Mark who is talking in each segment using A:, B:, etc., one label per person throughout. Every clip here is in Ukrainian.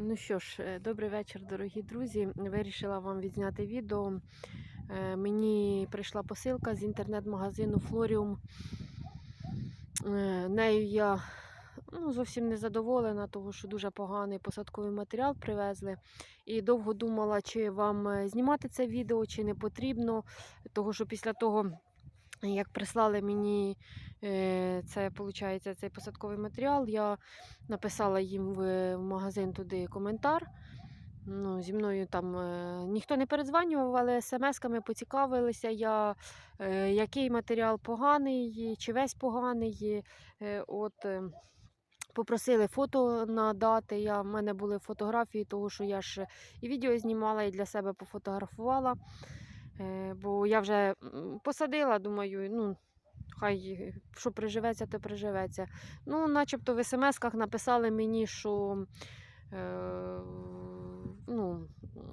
A: Ну що ж, е, добрий вечір, дорогі друзі. Вирішила вам відзняти відео. Е, Мені прийшла посилка з інтернет-магазину Florium. Е, Нею я ну, зовсім не задоволена, тому що дуже поганий посадковий матеріал привезли. І довго думала, чи вам знімати це відео, чи не потрібно. Того що після того, як прислали мені е, це, виходить, цей посадковий матеріал, я написала їм в, магазин туди коментар. Ну, зі мною там е, ніхто не передзванював, але смс-ками поцікавилися я, е, який матеріал поганий, чи весь поганий. От, е, попросили фото надати. Я, в мене були фотографії, того, що я ж і відео знімала, і для себе пофотографувала. Е, бо я вже посадила, думаю, ну, хай що приживеться, то приживеться. Ну, начебто в смс-ках написали мені, що е, ну,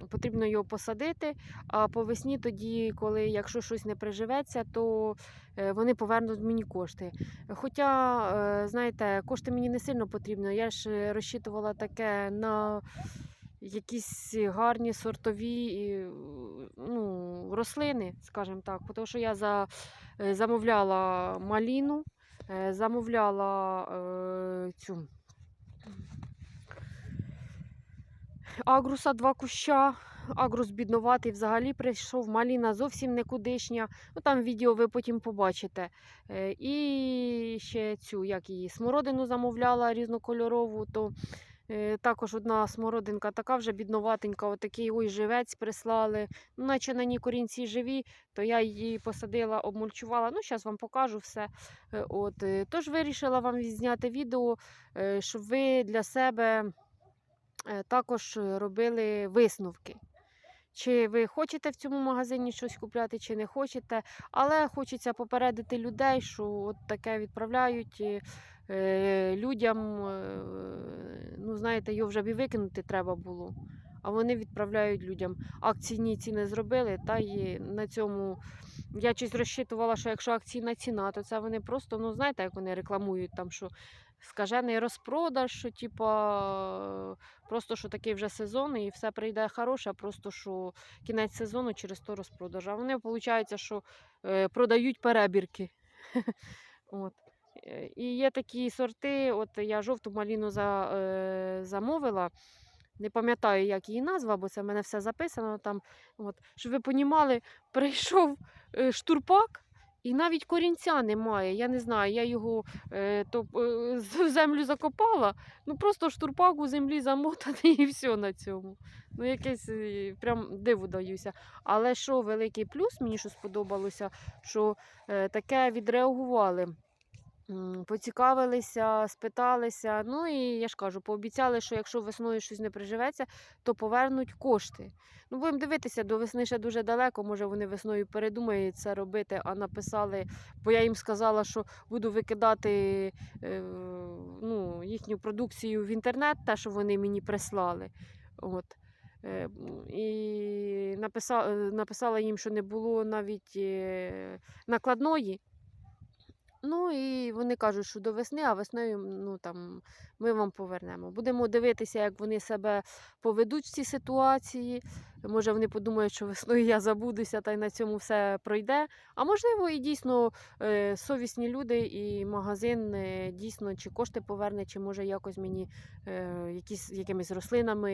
A: потрібно його посадити, а по весні тоді, коли якщо щось не приживеться, то е, вони повернуть мені кошти. Хоча, знаєте, кошти мені не сильно потрібно. Я ж розчитувала таке на якісь гарні сортові ну, рослини, скажімо так, тому що я за, е, замовляла маліну, е, замовляла е, цю агруса два куща. Агрус бідноватий взагалі прийшов, маліна зовсім никудишня. Ну, там відео ви потім побачите. Е, І ще цю, як її, смородину замовляла різнокольорову, то е, також одна смородинка така вже бідноватенька, отакий ой, живець прислали. Ну, наче на ній корінці живі, то я її посадила, обмульчувала. Ну, зараз вам покажу все. Е, От, е, тож вирішила вам зняти відео, е, щоб ви для себе е, також е, робили висновки. Чи ви хочете в цьому магазині щось купляти, чи не хочете. Але хочеться попередити людей, що от таке відправляють е, е, людям. е, Ну, знаєте, його вже б і викинути треба було. А вони відправляють людям. Акційні ціни зробили, та й на цьому я щось розчитувала, що якщо акційна ціна, то це вони просто, ну знаєте, як вони рекламують там, що скажений розпродаж, що типа просто що такий вже сезон і все прийде хороше, просто що кінець сезону через то розпродаж. А вони, виходить, що е, продають перебірки. От. І є такі сорти, от я жовту маліну за, е, замовила. Не пам'ятаю, як її назва, бо це в мене все записано там. От. Щоб ви понімали, прийшов е, штурпак, і навіть корінця немає. Я не знаю, я його е, то, е, в землю закопала. Ну просто штурпак у землі замотаний і все на цьому. Ну, якесь е, прям диву даюся. Але що великий плюс, мені що сподобалося, що е, таке відреагували. Поцікавилися, спиталися. Ну і я ж кажу, пообіцяли, що якщо весною щось не приживеться, то повернуть кошти. Ну, будемо дивитися, до весни ще дуже далеко. Може, вони весною передумають це робити, а написали, бо я їм сказала, що буду викидати е, ну, їхню продукцію в інтернет, те, що вони мені прислали. От. Е, І написала, написала їм, що не було навіть е, накладної. Ну і вони кажуть, що до весни, а весною ну, там, ми вам повернемо. Будемо дивитися, як вони себе поведуть в цій ситуації. Може, вони подумають, що весною я забудуся та й на цьому все пройде. А можливо, і дійсно е, совісні люди, і магазин е, дійсно чи кошти поверне, чи може якось мені е, якісь, якимись рослинами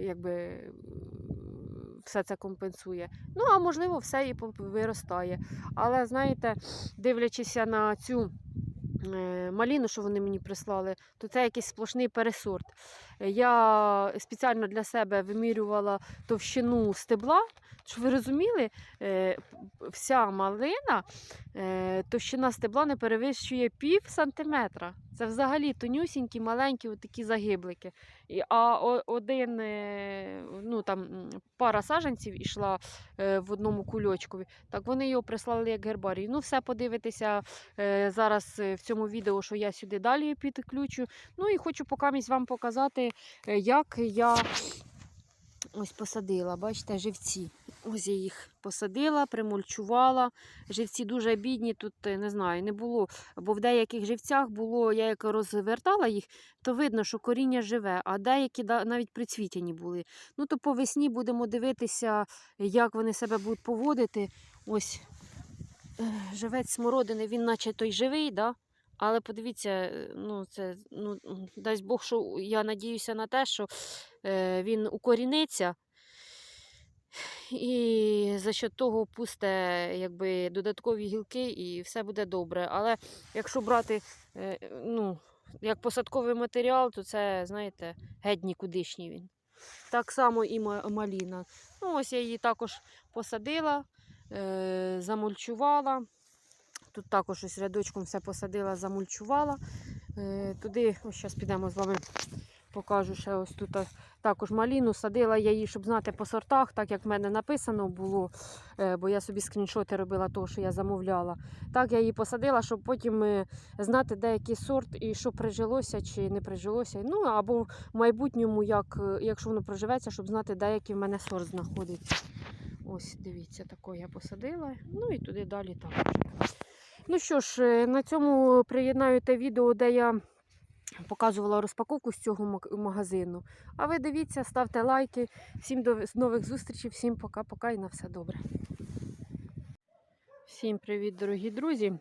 A: якби, все це компенсує. Ну, а можливо, все і виростає. Але знаєте, дивлячися на цю е, маліну, що вони мені прислали, то це якийсь сплошний пересорт. Я спеціально для себе вимірювала товщину стебла, щоб ви розуміли, е, вся малина, е, товщина стебла не перевищує пів сантиметра. Це взагалі тонюсінькі, маленькі такі загиблики. А один, е, ну там пара саджанців ішла е, в одному кульочкові, так вони його прислали як гербарій. Ну, все подивитися е, зараз в цьому відео, що я сюди далі підключу. Ну і хочу поки вам показати, як я Ось посадила, бачите, живці. Ось я їх посадила, примульчувала. Живці дуже бідні, тут е, не знаю, не було. Бо в деяких живцях було, я як розвертала їх, то видно, що коріння живе, а деякі навіть прицвітяні були. Ну то по весні будемо дивитися, як вони себе будуть поводити. Ось е, живець смородини, він наче той живий, да? Але подивіться, е, ну це ну, дасть Бог, що я надіюся на те, що е, він укоріниться. І за що того пусте якби, додаткові гілки і все буде добре. Але якщо брати е, ну, як посадковий матеріал, то це, знаєте, геть нікудишній він. Так само і маліна. Ну, ось я її також посадила, е, замульчувала. Тут також ось рядочком все посадила, замульчувала. Е, туди, ось зараз підемо з вами, покажу ще ось тут також маліну. Садила я її, щоб знати по сортах, так як в мене написано було, е, бо я собі скріншоти робила того, що я замовляла. Так я її посадила, щоб потім е, знати деякий сорт і що прижилося чи не прижилося. Ну або в майбутньому, як, якщо воно проживеться, щоб знати, де який в мене сорт знаходиться. Ось, дивіться, такого я посадила. Ну і туди далі також. Ну що ж, е, на цьому приєднаю те відео, де я показувала розпаковку з цього магазину. А ви дивіться, ставте лайки. Всім до нових зустрічей, всім пока-пока і на все добре. Всім привіт, дорогі друзі.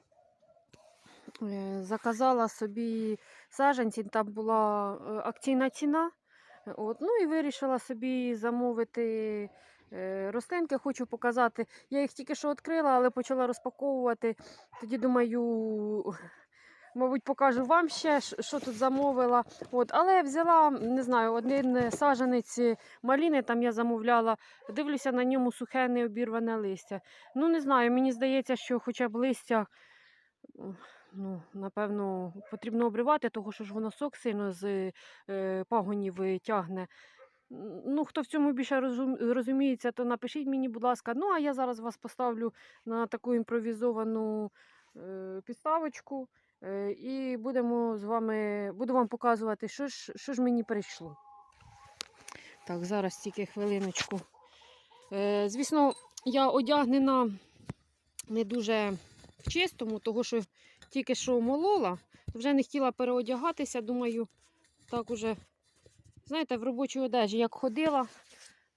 A: Е, Заказала собі саджанці, там була е, акційна ціна. От, ну і вирішила собі замовити рослинки. Хочу показати. Я їх тільки що відкрила, але почала розпаковувати. Тоді думаю, мабуть, покажу вам ще, що тут замовила. От, але взяла, не знаю, один саджанець маліни, там я замовляла. Дивлюся на ньому сухе необірване листя. Ну, не знаю, мені здається, що хоча б листя. Ну, напевно, потрібно обривати, тому що ж воно сок сильно з е, пагонів тягне. Ну, хто в цьому більше розуміється, то напишіть мені, будь ласка. Ну, а я зараз вас поставлю на таку імпровізовану е, підставочку. е, І будемо з вами, буду вам показувати, що ж, що ж мені прийшло. Так, зараз тільки хвилиночку. Е, Звісно, я одягнена не дуже в чистому, того що тільки що молола, вже не хотіла переодягатися. Думаю, так уже, знаєте, в робочій одежі, як ходила,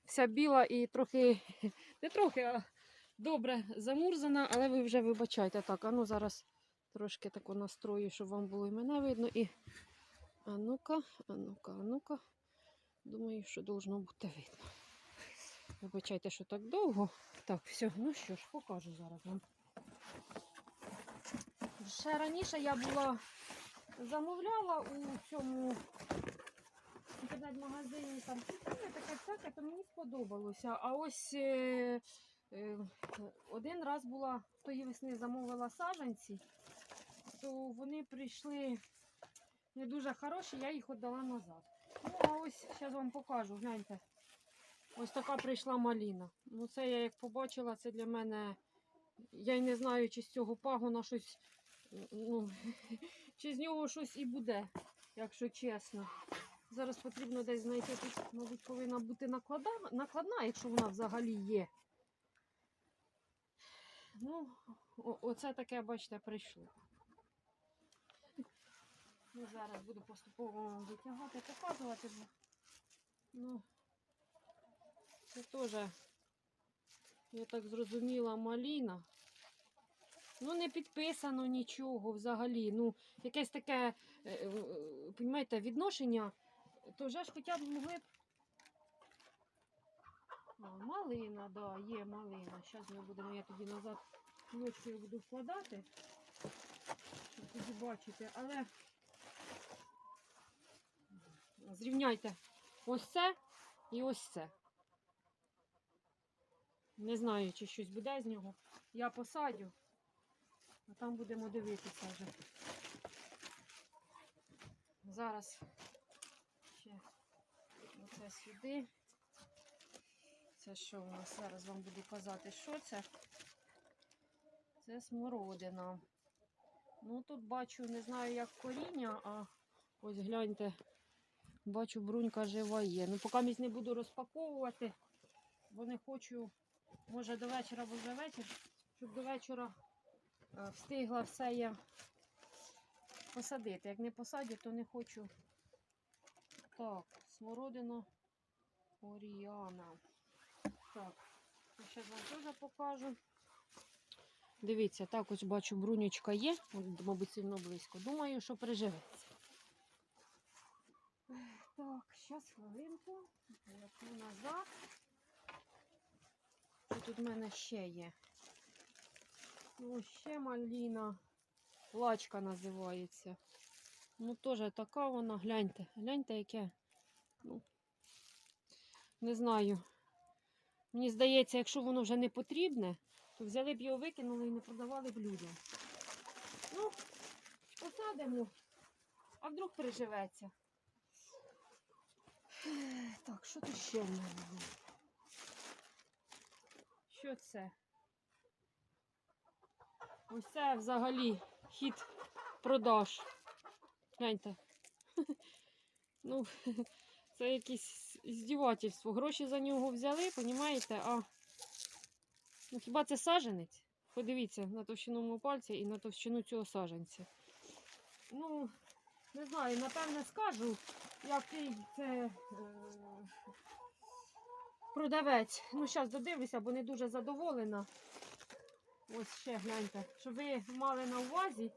A: вся біла і трохи, не трохи, а добре замурзана, але ви вже вибачайте. Так, а ну зараз трошки таку настрою, щоб вам було і мене видно. І а ну-ка, а ну-ка, а ну-ка. Думаю, що должно бути видно. Вибачайте, що так довго. Так, все, ну що ж, покажу зараз вам. Ще раніше я була замовляла у цьому інтернет-магазині там купила таке всяке, то мені сподобалося. А ось е, е, один раз була тої весни замовила саджанці, то вони прийшли не дуже хороші, я їх віддала назад. Ну, а ось зараз вам покажу, гляньте. Ось така прийшла маліна. Ну, це я як побачила, це для мене. Я й не знаю, чи з цього пагона щось. Ну, чи з нього щось і буде, якщо чесно. Зараз потрібно десь знайти тут, мабуть, повинна бути наклада, накладна, якщо вона взагалі є. Ну, оце таке, бачите, прийшло. Ну, зараз буду поступово витягати, показувати. Ну, це теж, я так зрозуміла, маліна. Ну, не підписано нічого взагалі. Ну, якесь таке, е, е, відношення, то вже ж хоча б могли б. А, малина, да, є малина. Зараз ми будемо, я тоді назад ночкою буду вкладати, щоб тоді бачити, але зрівняйте ось це і ось це. Не знаю, чи щось буде з нього. Я посадю, а там будемо дивитися вже. Зараз оце сюди. Це що у нас? Зараз вам буду казати, що це. Це смородина. Ну тут бачу, не знаю як коріння, а ось гляньте, бачу, брунька жива є. Ну, поки місь не буду розпаковувати, бо не хочу, може до вечора, бо вже вечір, щоб до вечора е, встигла все я посадити. Як не посадю, то не хочу. Так, смородина Оріана. Так, зараз вам теж покажу. Дивіться, так ось бачу, брунючка є, мабуть, сильно близько. Думаю, що приживеться. Так, зараз хвилинку. Поверну назад. Що тут в мене ще є? Ну, ще маліна. Лачка називається. Ну, теж така вона, гляньте, гляньте, яке. Ну, не знаю. Мені здається, якщо воно вже не потрібне, то взяли б його, викинули і не продавали б людям. Ну, посадимо, а вдруг приживеться. Так, що тут ще в мене є? Що це? Ось це взагалі хід продаж. Гляньте. Ну, це якесь здівательство. Гроші за нього взяли, понімаєте? А ну, хіба це саженець? Подивіться на товщину мого пальця і на товщину цього саженця. Ну, не знаю, напевне скажу, який це е, продавець. Ну, зараз додивлюся, бо не дуже задоволена. Ось ще гляньте, щоб ви мали на увазі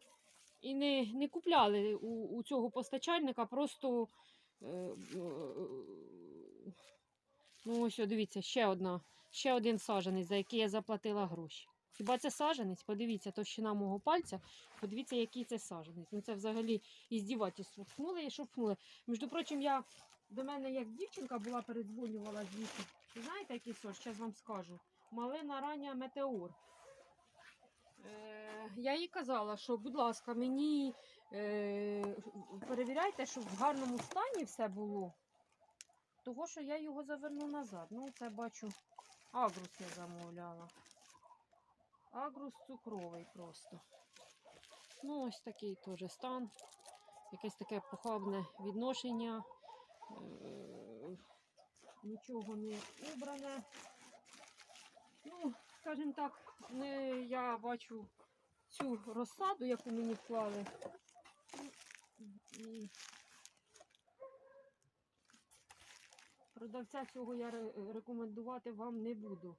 A: і не, не купляли у, у цього постачальника просто. Е, е, ну, ось, дивіться, ще одна, ще один саженець, за який я заплатила гроші. Хіба це саженець? Подивіться, товщина мого пальця, подивіться, який це саженець. Ну це взагалі іздівательство. Пхнули і що пхнули. Між прочим, я до мене як дівчинка була, передзвонювала звідси. Знаєте, який сорт? Зараз вам скажу. Малина рання метеор. Е, я їй казала, що, будь ласка, мені е, перевіряйте, щоб в гарному стані все було. Того, що я його заверну назад. Ну, це бачу, агрус я замовляла. Агрус цукровий просто. Ну, ось такий теж стан. Якесь таке похабне відношення. Е, нічого не убране. Ну, скажімо так, я бачу цю розсаду, яку мені вклали. Продавця цього я рекомендувати вам не буду.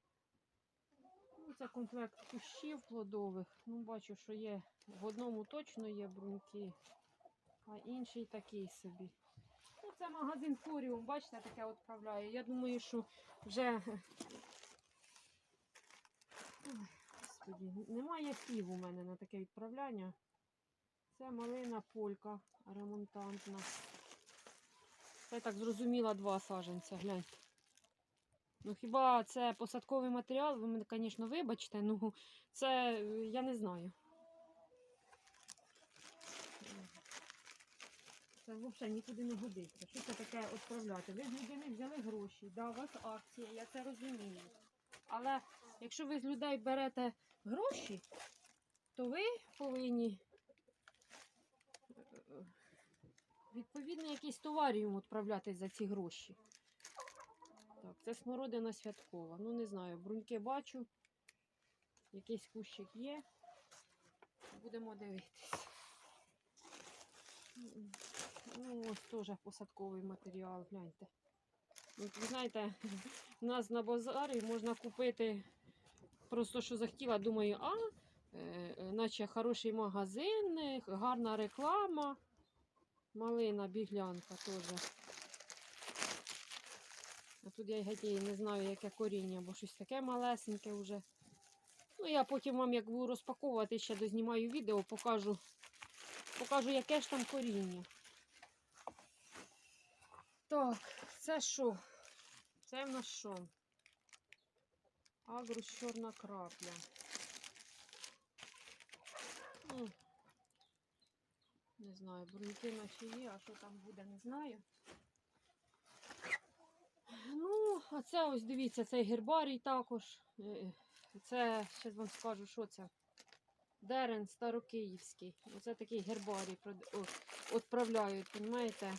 A: Ну, це комплект кущів плодових. Ну, бачу, що є в одному точно є бруньки, а інший такий собі. Ну, це магазин Форіум, бачите, таке відправляє. Я думаю, що вже Ой, Господі, немає слів у мене на таке відправляння. Це малина полька ремонтантна. Це так зрозуміла два саженця, гляньте. Ну хіба це посадковий матеріал, ви мене, звісно, вибачте, ну це я не знаю. Це взагалі нікуди не годиться. Що це таке відправляти? Ви з людини взяли гроші, да, у вас акція, я це розумію. Але якщо ви з людей берете гроші, то ви повинні е, відповідно якийсь товар йому відправляти за ці гроші. Так, це смородина святкова. Ну, не знаю, бруньки бачу. Якийсь кущик є. Будемо дивитись. Ну, ось теж посадковий матеріал, гляньте. Ви знаєте, у нас на базарі можна купити просто що захотіла, думаю, а, е, е, наче хороший магазин, гарна реклама. Малина, біглянка теж. А тут я геть не знаю, яке коріння, бо щось таке малесеньке вже. Ну, я потім вам, як буду розпаковувати, ще дознімаю відео, покажу, покажу, яке ж там коріння. Так, це що? Це в нас що? Агрус чорна крапля. Не знаю, бруньки на є, а що там буде, не знаю. Ну, а це ось дивіться, цей гербарій також. Е, Це, ще вам скажу, що це. Дерен старокиївський. Оце такий гербарій відправляють, розумієте?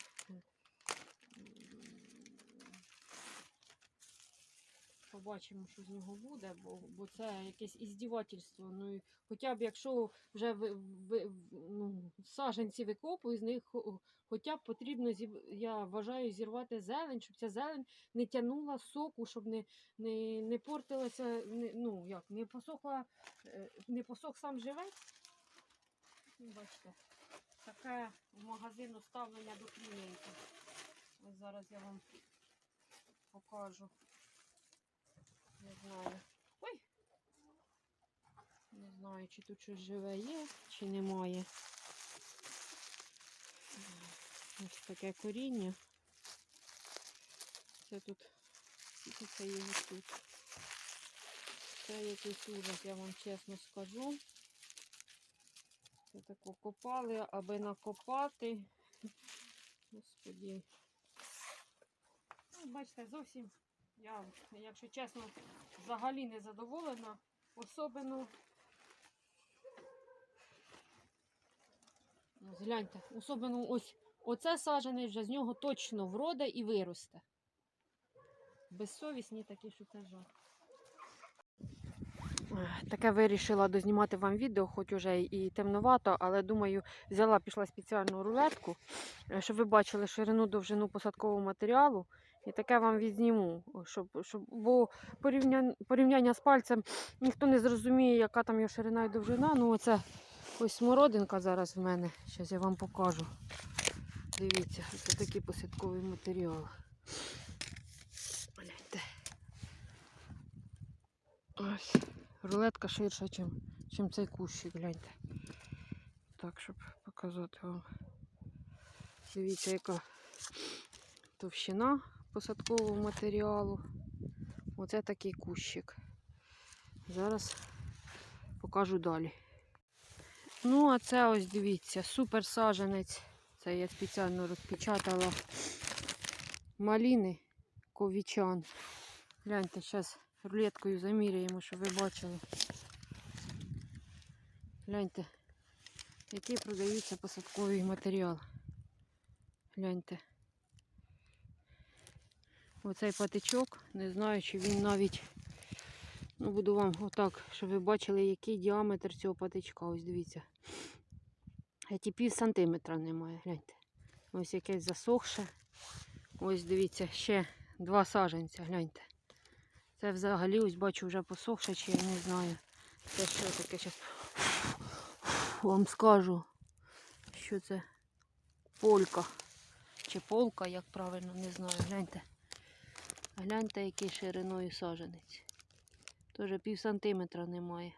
A: Побачимо, що з нього буде, бо, бо це якесь іздівательство. Ну, хоча б якщо вже ви, ви, ну, саженці викопую, з них хоча б потрібно, я вважаю, зірвати зелень, щоб ця зелень не тягнула соку, щоб не, не, не портилася, не, ну як, не посохла, е, не посох сам живець. Ну, Бачите, таке в магазину ставлення до клієнтів. Ось зараз я вам покажу. Не знаю. Ой! Не знаю, чи тут щось живе є, чи немає. Ось таке коріння. Це тут, це його тут. Це якийсь ужас, я вам чесно скажу. Це тако копали, аби накопати. Господі. Ну, бачите, зовсім я, якщо чесно, взагалі не задоволена. Особливо. Ось Гляньте, особливо ось оце саджане вже з нього точно вроде і виросте. Безсовісні такі, що це жах. Таке вирішила дознімати вам відео, хоч уже і темновато, але думаю, взяла пішла спеціальну рулетку, щоб ви бачили ширину довжину посадкового матеріалу. І таке вам відзніму, щоб, щоб, бо порівняння, порівняння з пальцем ніхто не зрозуміє, яка там є ширина і довжина. Ну, оце ось смородинка зараз в мене. Зараз я вам покажу. Дивіться, це такий посадковий матеріал. Гляньте. Ось. Рулетка ширша, чим, чим цей кущик, гляньте. Так, щоб показати вам. Дивіться, яка товщина посадкового матеріалу. Оце такий кущик. Зараз покажу далі. Ну, а це ось дивіться, супер саженець. Це я спеціально розпечатала маліни ковічан. Гляньте, зараз рулеткою заміряємо, щоб ви бачили. Гляньте, який продається посадковий матеріал. Гляньте. Оцей патичок, не знаю, чи він навіть, ну буду вам отак, щоб ви бачили, який діаметр цього патичка. Ось дивіться. Ті пів сантиметра немає, гляньте. Ось якесь засохше. Ось дивіться, ще два саженця, гляньте. Це взагалі ось бачу вже посохше, чи я не знаю. Це що таке зараз вам скажу, що це полька. Чи полка, як правильно, не знаю. Гляньте. Гляньте, який шириною саженець. Тоже пів сантиметра немає.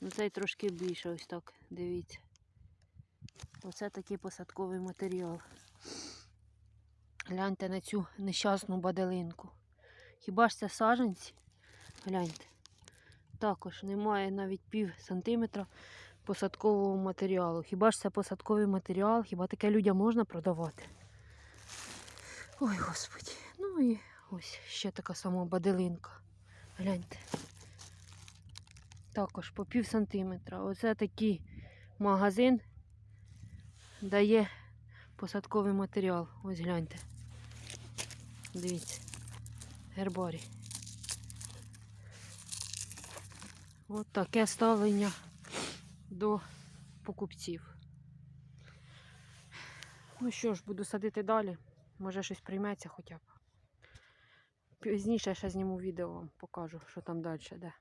A: Ну цей трошки більше, ось так, дивіться. Оце такий посадковий матеріал. Гляньте на цю нещасну баделинку. Хіба ж це саженці? Гляньте. Також немає навіть пів сантиметра посадкового матеріалу. Хіба ж це посадковий матеріал? Хіба таке людям можна продавати? Ой, господі. Ну і ось ще така сама баделинка. Гляньте. Також по пів сантиметра. Оце такий магазин дає посадковий матеріал. Ось гляньте. Дивіться. Гербарій. От таке ставлення до покупців. Ну що ж, буду садити далі. Може щось прийметься хоча б. Пізніше ще зніму відео покажу, що там далі йде.